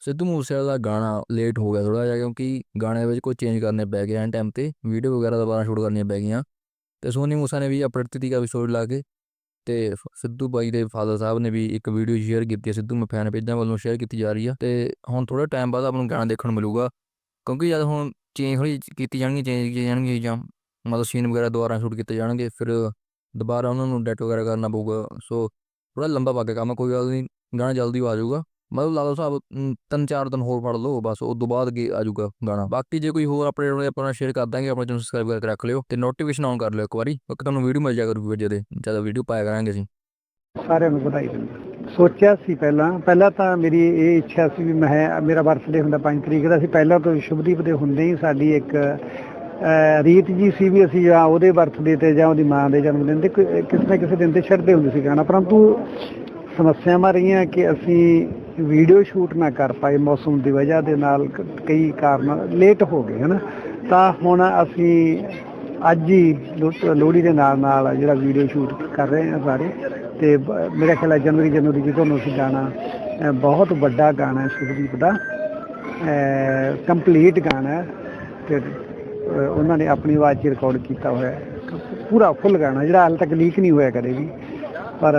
ਸਿੱਧੂ ਮੂਸੇਵਾਲੇ ਦਾ ਗਾਣਾ ਲੇਟ ਹੋ ਗਿਆ ਥੋੜਾ ਜਿਹਾ ਕਿਉਂਕਿ ਗਾਣੇ ਵਿੱਚ ਕੋਈ ਚੇਂਜ ਕਰਨੇ ਪੈ ਗਏ ਐਨ ਟਾਈਮ ਤੇ ਵੀਡੀਓ ਵਗੈਰਾ ਦੁਬਾਰਾ ਸ਼ੂਟ ਕਰਨੀਆਂ ਪੈ ਗਈਆਂ। ਤੇ ਸੋਨੀ ਮੂਸਾ ਨੇ ਵੀ ਅਪਡੇਟ ਆਪਣੀ ਤੀਕਾ ਐਪੀਸੋਡ ਲਾ ਕੇ ਤੇ ਫ- ਸਿੱਧੂ ਬਾਈ ਦੇ ਫਾਦਰ ਸਾਹਿਬ ਨੇ ਵੀ ਇੱਕ ਵੀਡੀਓ ਸ਼ੇਅਰ ਕੀਤੀ ਹੈ ਸਿੱਧੂ ਮੈਂ ਫੈਨ ਪੇਜਾਂ ਵੱਲੋਂ ਸ਼ੇਅਰ ਕੀਤੀ ਜਾ ਰਹੀ ਆ। ਤੇ ਹੁਣ ਥੋੜਾ ਟਾਈਮ ਬਾਅਦ ਆਪਾਂ ਨੂੰ ਗਾਣਾ ਦੇਖਣ ਨੂੰ ਮਿਲੂਗਾ, ਕਿਉਂਕਿ ਜਦ ਹੁਣ ਚੇਂਜ ਹੋਈ, ਕੀਤੀ ਜਾਣਗੀ ਚੇਂਜ ਕੀਤੀ ਜਾਣਗੀ ਜਾਂ ਮਤਲਬ ਸੀਨ ਵਗੈਰਾ ਦੁਬਾਰਾ ਸ਼ੂਟ ਕੀਤੇ ਜਾਣਗੇ, ਫਿਰ ਦੁਬਾਰਾ ਉਹਨਾਂ ਨੂੰ ਡੈਟ ਵਗੈਰਾ ਕਰਨਾ ਪਊਗਾ। ਸੋ ਥੋੜਾ ਲੰਬਾ ਪਾ ਕੇ ਕੰਮ ਕੋਈ ਗੱਲ ਨਹੀਂ ਗਾਣਾ ਜਲਦੀ ਆ ਜਾਊਗਾ ਮਤਲਬ ਲਾ ਲਓ ਸਾਹਿਬ ਤਿੰਨ ਚਾਰ ਦਿਨ ਹੋਰ ਪੜ ਲਓ, ਬਸ ਉਸ ਤੋਂ ਬਾਅਦ ਕੀ ਆ ਜਾਊਗਾ ਗਾਣਾ। ਬਾਕੀ ਜੇ ਕੋਈ ਹੋਰ ਅਪਡੇਟ ਹੋਵੇ ਆਪਾਂ ਸ਼ੇਅਰ ਕਰ ਦਾਂਗੇ, ਆਪਣੇ ਚੈਨਲ ਸਬਸਕ੍ਰਾਈਬ ਕਰਕੇ ਰੱਖ ਲਿਓ ਤੇ ਨੋਟੀਫਿਕੇਸ਼ਨ ਆਨ ਕਰ ਲਿਓ ਇੱਕ ਵਾਰੀ ਕਿਉਂਕਿ ਤੁਹਾਨੂੰ ਵੀਡੀਓ ਮਿਲ ਜਾਇਆ ਕਰੂ ਜਦੇ ਜਦੋਂ ਵੀਡੀਓ ਪਾਇਆ ਕਰਾਂਗੇ ਅਸੀਂ। ਸਾਰਿਆਂ ਨੂੰ ਵਧਾਈ ਦਿੰਦਾ। ਸੋਚਿਆ ਸੀ ਪਹਿਲਾਂ ਪਹਿਲਾਂ ਤਾਂ ਮੇਰੀ ਇਹ ਇੱਛਾ ਸੀ ਵੀ ਮੈਂ, ਮੇਰਾ ਬਰਥਡੇ ਹੁੰਦਾ 5 ਤਰੀਕ ਦਾ ਸੀ ਪਹਿਲਾਂ ਤੋਂ ਸ਼ੁਭਦੀਪ ਦੇ ਹੁੰਦੇ ਹੀ ਸਾਡੀ ਇੱਕ ਰੀਤ ਜੀ ਸੀ ਵੀ ਅਸੀਂ ਜਾਂ ਉਹਦੇ ਬਰਥਡੇ ਤੇ ਜਾਂ ਉਹਦੀ ਮਾਂ ਦੇ ਜਨਮ ਦਿਨ ਤੇ ਕਿਸੇ ਨਾ ਕਿਸੇ ਦਿਨ ਤੇ ਛੱਡਦੇ ਹੁੰਦੇ ਸੀ ਗਾਣਾ। ਪਰੰਤੂ ਸਮੱਸਿਆਵਾਂ ਰਹੀਆਂ ਕਿ ਅਸੀਂ ਵੀਡੀਓ ਸ਼ੂਟ ਨਾ ਕਰ ਪਾਏ ਮੌਸਮ ਦੀ ਵਜ੍ਹਾ ਦੇ ਨਾਲ ਕਈ ਕਾਰਨ ਲੇਟ ਹੋ ਗਏ, ਹਨਾ? ਤਾਂ ਹੁਣ ਅਸੀਂ ਅੱਜ ਹੀ ਲੋਹੜੀ ਦੇ ਨਾਲ ਨਾਲ ਜਿਹੜਾ ਵੀਡੀਓ ਸ਼ੂਟ ਕਰ ਰਹੇ ਹਾਂ ਸਾਰੇ, ਤੇ ਮੇਰਾ ਖਿਆਲ ਹੈ ਜਨਵਰੀ ਜਨਵਰੀ ਚ ਤੁਹਾਨੂੰ ਅਸੀਂ ਗਾਣਾ ਬਹੁਤ ਵੱਡਾ ਗਾਣਾ ਹੈ ਸੁਖਦੀਪ ਦਾ ਕੰਪਲੀਟ ਗਾਣਾ ਹੈ, ਤੇ ਉਹਨਾਂ ਨੇ ਆਪਣੀ ਆਵਾਜ਼ 'ਚ ਰਿਕਾਰਡ ਕੀਤਾ ਹੋਇਆ ਪੂਰਾ ਫੁੱਲ ਗਾਣਾ, ਜਿਹੜਾ ਹਾਲ ਤੱਕ ਲੀਕ ਨਹੀਂ ਹੋਇਆ ਕਦੇ ਵੀ, ਪਰ